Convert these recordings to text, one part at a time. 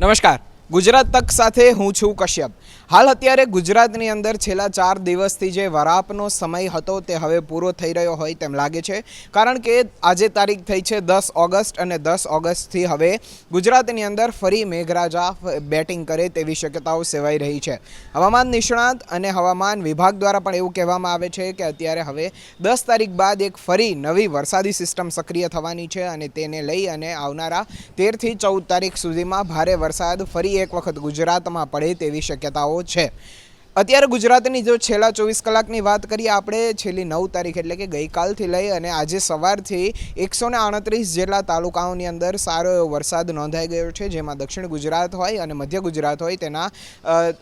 નમસ્કાર. ગુજરાત તક સાથે હું છું કશ્યપ. હાલ અત્યારે ગુજરાતની અંદર છેલ્લા ચાર દિવસથી જે વરાપનો સમય હતો તે હવે પૂરો થઈ રહ્યો હોય તેમ લાગે છે. કારણ કે આજે તારીખ થઈ છે દસ ઓગસ્ટ અને દસ ઓગસ્ટથી હવે ગુજરાતની અંદર ફરી મેઘરાજા બેટિંગ કરે તેવી શક્યતાઓ સેવાઈ રહી છે. હવામાન નિષ્ણાત અને હવામાન વિભાગ દ્વારા પણ એવું કહેવામાં આવે છે કે અત્યારે હવે દસ તારીખ બાદ એક ફરી નવી વરસાદી સિસ્ટમ સક્રિય થવાની છે અને તેને લઈ અને આવનારા તેરથી ચૌદ તારીખ સુધીમાં ભારે વરસાદ ફરી એક વખત ગુજરાતમાં પડે તેવી શક્યતાઓ છે. અત્યારે ગુજરાતની જો છેલ્લા ચોવીસ કલાકની વાત કરીએ, આપણે છેલ્લી નવ તારીખ એટલે કે ગઈકાલથી લઈ અને આજે સવારથી એકસો ને આડત્રીસ જેટલા તાલુકાઓની અંદર સારો એવો વરસાદ નોંધાઈ ગયો છે, જેમાં દક્ષિણ ગુજરાત હોય અને મધ્ય ગુજરાત હોય તેના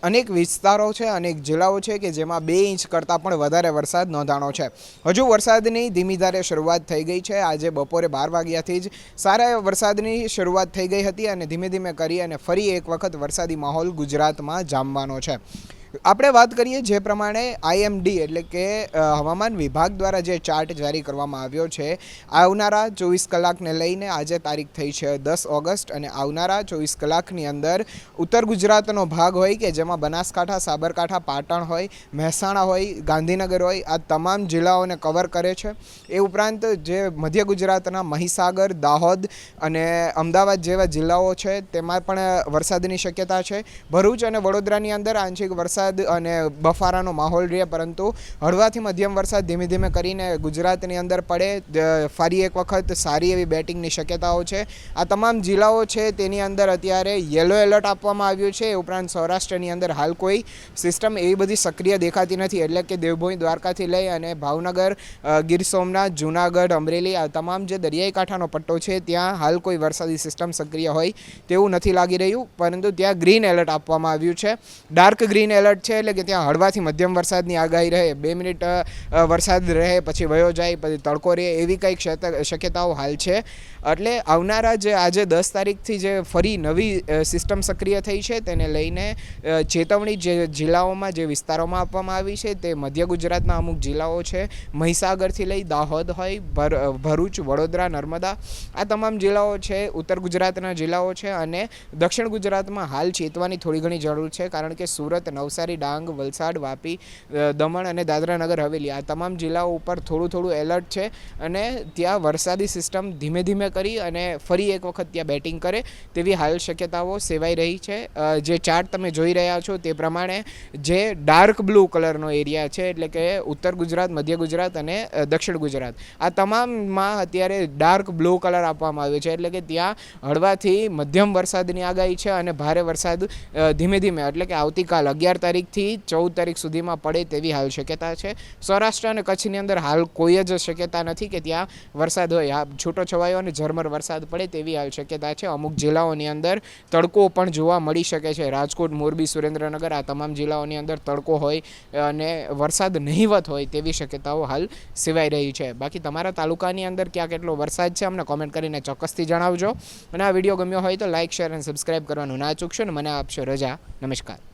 અનેક વિસ્તારો છે, અનેક જિલ્લાઓ છે કે જેમાં બે ઇંચ કરતાં પણ વધારે વરસાદ નોંધાણો છે. હજુ વરસાદની ધીમી ધારે શરૂઆત થઈ ગઈ છે. આજે બપોરે બાર વાગ્યાથી જ સારા વરસાદની શરૂઆત થઈ ગઈ હતી અને ધીમે ધીમે કરી અને ફરી એક વખત વરસાદી માહોલ ગુજરાતમાં જામવાનો છે. આપણે વાત કરીએ જે પ્રમાણે આઈએમડી એટલે કે હવામાન વિભાગ દ્વારા જે ચાર્ટ જારી કરવામાં આવ્યો છે, આવનારા ચોવીસ કલાકને લઈને આજે તારીખ થઈ છે દસ ઓગસ્ટ અને આવનારા ચોવીસ કલાકની અંદર ઉત્તર ગુજરાતનો ભાગ હોય કે જેમાં બનાસકાંઠા, સાબરકાંઠા, પાટણ હોય, મહેસાણા હોય, ગાંધીનગર હોય, આ તમામ જિલ્લાઓને કવર કરે છે. એ ઉપરાંત જે મધ્ય ગુજરાતના મહીસાગર, દાહોદ અને અમદાવાદ જેવા જિલ્લાઓ છે, તેમાં પણ વરસાદની શક્યતા છે. ભરૂચ અને વડોદરાની અંદર આંશિક વરસાદ અને બફારાનો માહોલ રહે, પરંતુ હળવાથી મધ્યમ વરસાદ ધીમે ધીમે કરીને ગુજરાતની અંદર પડે. ફરી એક વખત સારી એવી બેટિંગની શક્યતાઓ છે. આ તમામ જિલ્લાઓ છે તેની અંદર અત્યારે યલો એલર્ટ આપવામાં આવ્યું છે. ઉપરાંત સૌરાષ્ટ્રની અંદર હાલ કોઈ સિસ્ટમ એવી બધી સક્રિય દેખાતી નથી, એટલે કે દેવભૂમિ દ્વારકાથી લઈ અને ભાવનગર ગીર સોમનાથ, જૂનાગઢ, અમરેલી, આ તમામ જે દરિયાઈ કાંઠાનો પટ્ટો છે, ત્યાં હાલ કોઈ વરસાદી સિસ્ટમ સક્રિય હોય તેવું નથી લાગી રહ્યું. પરંતુ ત્યાં ગ્રીન એલર્ટ આપવામાં આવ્યું છે. ડાર્ક ગ્રીન એલર્ટ છે એટલે કે ત્યાં હળવાથી મધ્યમ વરસાદની આગાહી રહે, બે મિનિટ વરસાદ રહે, પછી વયો જાય, પછી તડકો રહે, એવી કંઈક શક્યતાઓ હાલ છે. એટલે આવનારા જે આજે દસ તારીખથી જે ફરી નવી સિસ્ટમ સક્રિય થઈ છે, તેને લઈને ચેતવણી જે જિલ્લાઓમાં, જે વિસ્તારોમાં આપવામાં આવી છે, તે મધ્ય ગુજરાતના અમુક જિલ્લાઓ છે. મહીસાગરથી લઈ દાહોદ હોય, ભર- ભરૂચ, વડોદરા, નર્મદા, આ તમામ જિલ્લાઓ છે, ઉત્તર ગુજરાતના જિલ્લાઓ છે અને દક્ષિણ ગુજરાતમાં હાલ ચેતવાની થોડી ઘણી જરૂર છે, કારણ કે સુરત, નવસારી ડાંગ, વલસાડ, વાપી દમણ અને દાદરા નગર હવેલી. આ તમામ જિલ્લાઓ ઉપર થોડું થોડું એલર્ટ છે અને ત્યાં વરસાદી સિસ્ટમ ધીમે ધીમે કરી અને ફરી એક વખત ત્યાં બેટિંગ કરે તેવી હાલ શક્યતાઓ સેવાઈ રહી છે. જે ચાર્ટ તમે જોઈ રહ્યા છો તે પ્રમાણે જે ડાર્ક બ્લુ કલરનો એરિયા છે એટલે કે ઉત્તર ગુજરાત, મધ્ય ગુજરાત અને દક્ષિણ ગુજરાત. આ તમામમાં અત્યારે ડાર્ક બ્લુ કલર આપવામાં આવ્યો છે એટલે કે ત્યાં હળવાથી મધ્યમ વરસાદની આગાહી છે અને ભારે વરસાદ ધીમે ધીમે એટલે કે આવતીકાલ અગિયાર તારીખથી ચૌદ તારીખ સુધીમાં પડે તેવી હાલ શક્યતા છે. સૌરાષ્ટ્ર અને કચ્છની અંદર હાલ કોઈ જ શક્યતા નથી કે ત્યાં વરસાદ હોય. આ છૂટો છવાયો અને ઝરમર વરસાદ પડે તેવી હાલ શક્યતા છે. અમુક જિલ્લાઓની અંદર તડકો પણ જોવા મળી શકે છે. રાજકોટ, મોરબી, સુરેન્દ્રનગર આ તમામ જિલ્લાઓની અંદર તડકો હોય અને વરસાદ નહીવત હોય તેવી શક્યતાઓ હાલ સેવાઈ રહી છે. બાકી તમારા તાલુકાની અંદર ક્યાં કેટલો વરસાદ છે અમને કોમેન્ટ કરીને ચોક્કસથી જણાવજો. અને આ વીડિયો ગમ્યો હોય તો લાઇક શેર અને સબસ્ક્રાઈબ કરવાનું ના ચૂકશો ને મને આપશો રજા. નમસ્કાર.